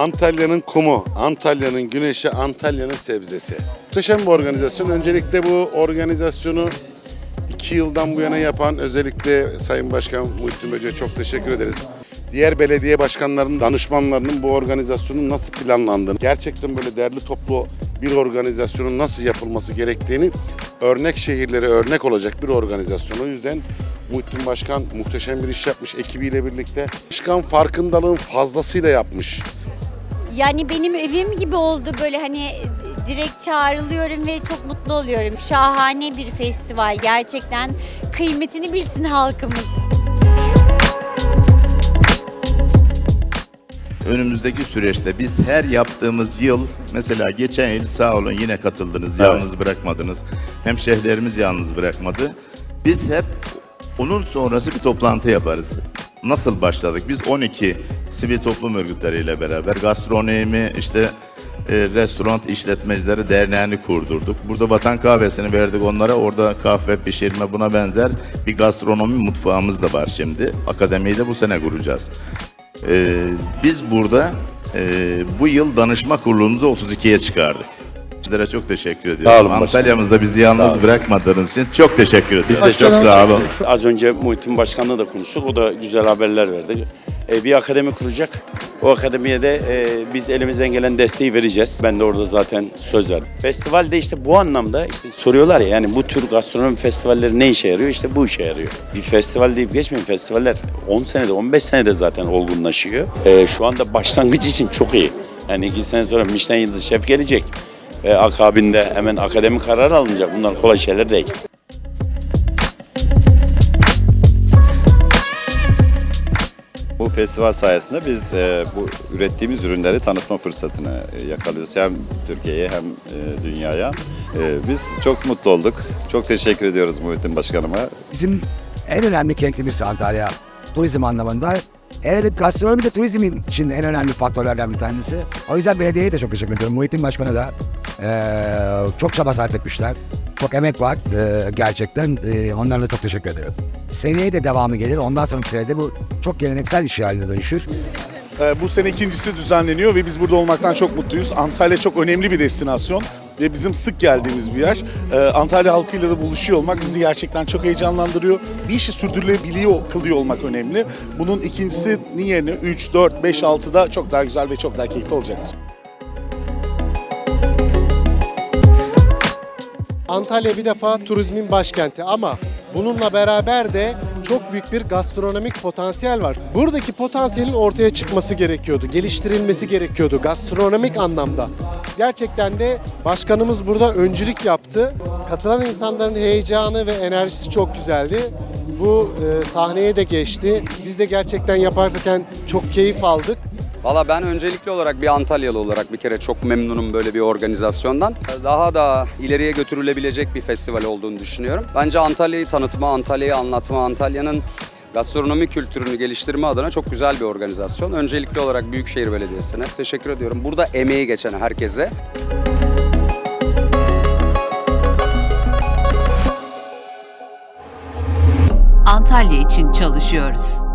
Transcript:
Antalya'nın kumu, Antalya'nın güneşi, Antalya'nın sebzesi. Muhteşem bir organizasyon. Öncelikle bu organizasyonu iki yıldan bu yana yapan özellikle Sayın Başkan Muhittin Böce'ye çok teşekkür ederiz. Diğer belediye başkanlarının, danışmanlarının bu organizasyonun nasıl planlandığını, gerçekten böyle değerli toplu bir organizasyonun nasıl yapılması gerektiğini örnek şehirlere örnek olacak bir organizasyon. O yüzden Muhittin Başkan muhteşem bir iş yapmış ekibiyle birlikte. Başkan farkındalığın fazlasıyla yapmış. Yani benim evim gibi oldu böyle hani direkt çağrılıyorum ve çok mutlu oluyorum. Şahane bir festival gerçekten kıymetini bilsin halkımız. önümüzdeki süreçte biz her yaptığımız yıl mesela geçen yıl sağ olun yine katıldınız, yalnız bırakmadınız. Hem şehirlerimiz yalnız bırakmadı. Biz hep onun sonrası bir toplantı yaparız. Nasıl başladık? Biz 12 sivil toplum örgütleriyle beraber gastronomi işte e, restoran işletmecileri derneğini kurdurduk. Burada vatan kahvesini verdik onlara. Orada kahve pişirme buna benzer bir gastronomi mutfağımız da var şimdi. Akademiyi de bu sene kuracağız. Ee, biz burada e, bu yıl danışma kurulumuzu 32'ye çıkardık. Sizlere çok teşekkür ediyorum. Sağ olun. Antalya'mızda bizi yalnız olun. bırakmadığınız için çok teşekkür ediyorum. Çok Başkanım- sağ olun. Az önce Muhittin Başkan'la da konuştuk. O da güzel haberler verdi. Ee, bir akademi kuracak. O akademiye de e, biz elimizden gelen desteği vereceğiz. Ben de orada zaten söz verdim. Festivalde işte bu anlamda işte soruyorlar ya yani bu tür gastronomi festivalleri ne işe yarıyor? İşte bu işe yarıyor. Bir festival deyip geçmeyin. Festivaller 10 senede 15 senede zaten olgunlaşıyor. Ee, şu anda başlangıç için çok iyi. Yani iki sene sonra Michelin Yıldızı Şef gelecek. Ve akabinde hemen akademi kararı alınacak. Bunlar kolay şeyler değil. Bu festival sayesinde biz e, bu ürettiğimiz ürünleri tanıtma fırsatını e, yakalıyoruz. Hem Türkiye'ye hem e, dünyaya. E, biz çok mutlu olduk. Çok teşekkür ediyoruz Muhittin Başkanıma. Bizim en önemli kentimiz Antalya turizm anlamında. Eğer gastronomi de turizmin için en önemli faktörlerden bir tanesi. O yüzden belediyeye de çok teşekkür ediyorum. Muhittin Başkan'a da eee, çok çaba sarf etmişler. Çok emek var eee, gerçekten. Eee, onlara da çok teşekkür ederim. Seneye de devamı gelir. Ondan sonraki senede bu çok geleneksel iş haline dönüşür. Ee, Bu sene ikincisi düzenleniyor ve biz burada olmaktan çok mutluyuz. Antalya çok önemli bir destinasyon ve bizim sık geldiğimiz bir yer. Ee, Antalya halkıyla da buluşuyor olmak bizi gerçekten çok heyecanlandırıyor. Bir işi sürdürülebiliyor kılıyor olmak önemli. Bunun ikincisinin yerine 3, 4, 5, 6'da çok daha güzel ve çok daha keyifli olacaktır. Antalya bir defa turizmin başkenti ama bununla beraber de çok büyük bir gastronomik potansiyel var. Buradaki potansiyelin ortaya çıkması gerekiyordu, geliştirilmesi gerekiyordu gastronomik anlamda. Gerçekten de başkanımız burada öncülük yaptı. Katılan insanların heyecanı ve enerjisi çok güzeldi. Bu e, sahneye de geçti. Biz de gerçekten yaparken çok keyif aldık. Valla ben öncelikli olarak bir Antalyalı olarak bir kere çok memnunum böyle bir organizasyondan. Daha da ileriye götürülebilecek bir festival olduğunu düşünüyorum. Bence Antalya'yı tanıtma, Antalya'yı anlatma, Antalya'nın gastronomi kültürünü geliştirme adına çok güzel bir organizasyon. Öncelikli olarak Büyükşehir Belediyesi'ne teşekkür ediyorum. Burada emeği geçen herkese. Antalya için çalışıyoruz.